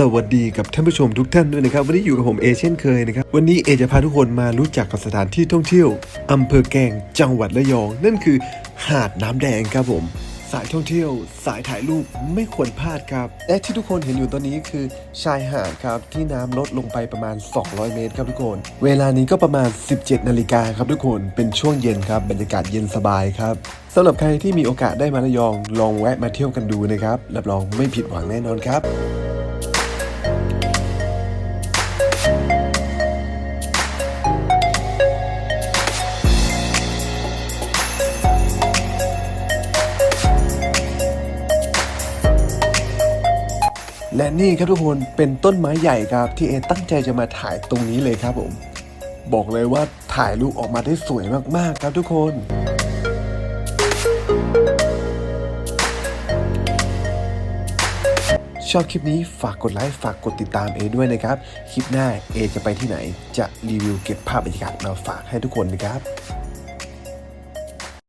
สวัสดีกับท่านผู้ชมทุกท่านด้วยนะครับ วันนี้อยู่กับผมเอเช่นเคยนะครับ วันนี้เอจะพาทุกคนมารู้จักกับสถานที่ท่องเที่ยวอำเภอแกงจังหวัดระยอง นั่นคือหาดน้ำแดงครับผม สายท่องเที่ยว สายถ่ายรูปไม่ควรพลาดครับ และที่ทุกคนเห็นอยู่ตอนนี้คือชายหาดครับที่น้ำลดลงไปประมาณ 200 เมตรครับทุกคน เวลานี้ก็ประมาณ 17นาฬิกาครับทุกคนเป็นช่วงเย็นครับบรรยากาศเย็นสบายครับสำหรับใครที่มีโอกาสได้มาระยองลองแวะมาเที่ยวกันดูนะครับรับรองไม่ผิดหวังแน่นอนครับ และนี่ครับทุกคนเป็นต้นไม้ใหญ่ครับที่เอตั้งใจจะมาถ่ายตรงนี้เลยครับผม บอกเลยว่าถ่ายรูปออกมาได้สวยมากๆครับทุกคนชอบคลิปนี้ฝากกดไลค์ฝากกดติดตามเอด้วยนะครับ คลิปหน้าเอจะไปที่ไหนจะรีวิวเก็บภาพบรรยากาศมาฝากให้ทุกคนนะครับ